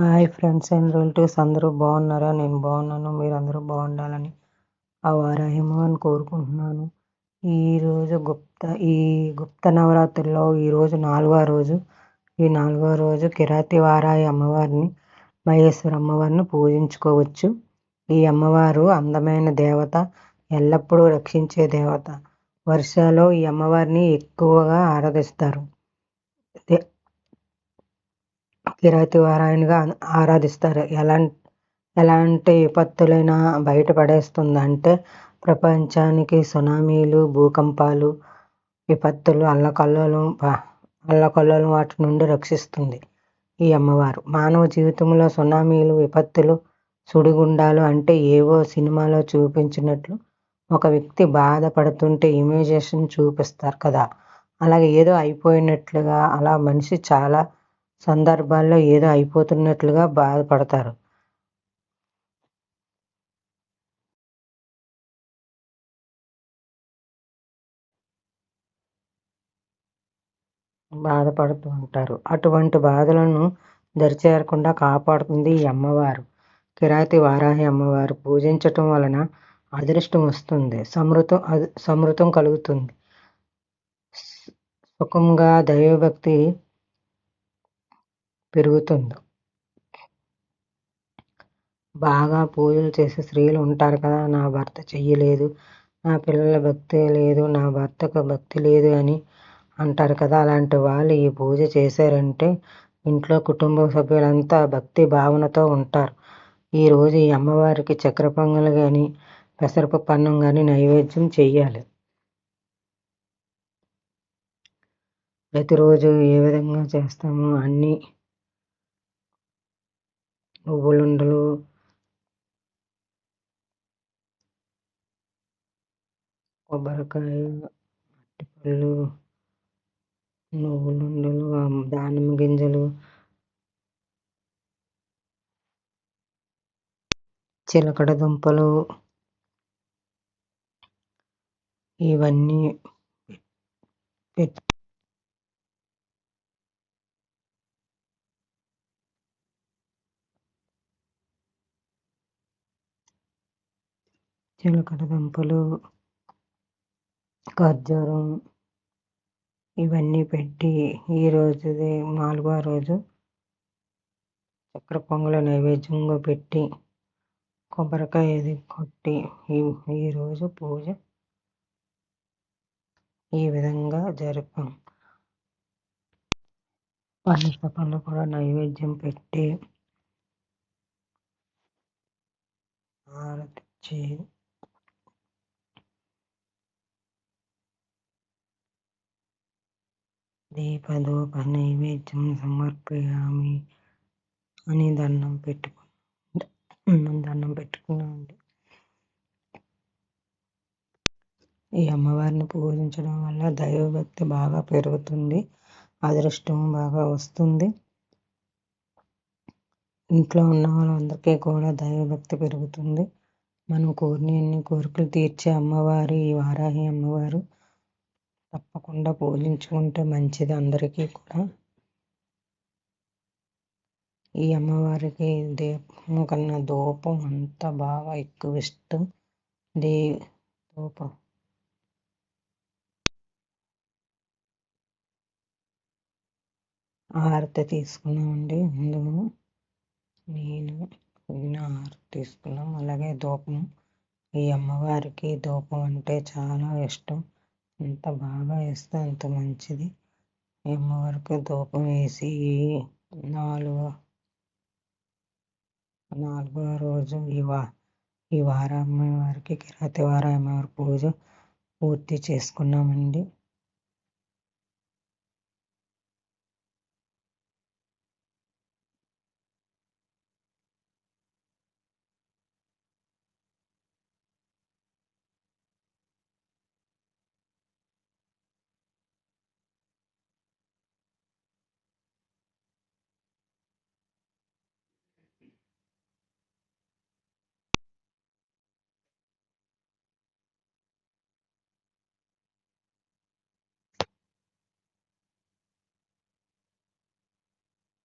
Hi friends and relatives అందరూ బాగున్నారా? నేను బాగున్నాను మీరందరూ బాగుండాలని ఆ వారాహిమని కోరుకుంటున్నాను. ఈరోజు గుప్త ఈ గుప్త నవరాత్రుల్లో ఈరోజు నాలుగవ రోజు ఈ నాలుగవ రోజు కిరాతి వారాయి అమ్మవారిని మహేశ్వర అమ్మవారిని పూజించుకోవచ్చు. ఈ అమ్మవారు అందమైన దేవత ఎల్లప్పుడూ రక్షించే దేవత. వర్షాలో ఈ అమ్మవారిని ఎక్కువగా ఆరాధిస్తారు. కిరాతి వారాయణగా ఆరాధిస్తారు. ఎలా ఎలాంటి విపత్తులైనా బయటపడేస్తుంది అంటే ప్రపంచానికి సునామీలు భూకంపాలు విపత్తులు అల్లకల్లోలం అల్లకల్లోలం వాటి నుండి రక్షిస్తుంది ఈ అమ్మవారు. మానవ జీవితంలో సునామీలు విపత్తులు సుడిగుండాలు అంటే ఏవో సినిమాలో చూపించినట్లు ఒక వ్యక్తి బాధపడుతుంటే ఇమేజేషన్ చూపిస్తారు కదా. అలాగే ఏదో అయిపోయినట్లుగా అలా మనిషి చాలా సందర్భాల్లో ఏదో అయిపోతున్నట్లుగా బాధపడతారు. బాధపడుతూ ఉంటారు. అటువంటి బాధలను దరిచేరకుండా కాపాడుతుంది ఈ అమ్మవారు. కిరాతి వారాహి అమ్మవారు పూజించటం వలన అదృష్టం వస్తుంది. సమృతం సమృతం కలుగుతుంది. సుఖంగా దైవభక్తి పెరుగుతుంది. బాగా పూజలు చేసే స్త్రీలు ఉంటారు కదా నా భర్త చెయ్యలేదు నా పిల్లల భక్తి లేదు నా భర్తకు భక్తి లేదు అని అంటారు కదా అలాంటి వాళ్ళు ఈ పూజ చేశారంటే ఇంట్లో కుటుంబ సభ్యులంతా భక్తి భావనతో ఉంటారు. ఈరోజు ఈ అమ్మవారికి చక్ర పొంగలు కానీ పెసరపప్పు అన్నం కానీ నైవేద్యం చెయ్యాలి. ప్రతిరోజు ఏ విధంగా చేస్తామో అన్నీ నువ్వులుండలు. కొబ్బరికాయ అరటిపళ్ళు నువ్వులుండలు దానిమ్మ గింజలు. చిలకడ దుంపలు. ఇవన్నీ పెట్టి చిలకడదుంపలు ఖర్జూరం ఇవన్నీ పెట్టి ఈ రోజుది నాలుగో రోజు చక్కెర పొంగల నైవేద్యంగా పెట్టి కొబ్బరికాయ ఇది కొట్టి ఈ ఈరోజు పూజ ఈ విధంగా జరిపాం పండ్లు కూడా నైవేద్యం పెట్టి హారతిచ్చి దీపధూప నైవేద్యం సమర్పయామి అని దండం పెట్టుకు దండం పెట్టుకున్నామండి. ఈ అమ్మవారిని పూజించడం వల్ల దైవభక్తి బాగా పెరుగుతుంది అదృష్టం బాగా వస్తుంది. ఇంట్లో ఉన్న వాళ్ళందరికీ కూడా దైవభక్తి పెరుగుతుంది. మనం కోరిన కోరికలు తీర్చే అమ్మవారు ఈ వారాహి అమ్మవారు తప్పకుండా పూజించుకుంటే మంచిది అందరికీ కూడా. ఈ అమ్మవారికి దీపం కన్నా ధూపం అంత బాగా ఎక్కువ ఇష్టం దే ధూపం హారతి తీసుకున్నామండి అందులో నేను హారతి తీసుకున్నాం. అలాగే ధూపం ఈ అమ్మవారికి ధూపం అంటే చాలా ఇష్టం. ఎంత బాగా వేస్తే అంత మంచిది. అమ్మవారికి ధూపం వేసి నాలుగో నాలుగో రోజు ఈ వా ఈ వారమ్మ వారికి కిరాతి వారమ్మ వారి పూజ పూర్తి చేసుకున్నామండి.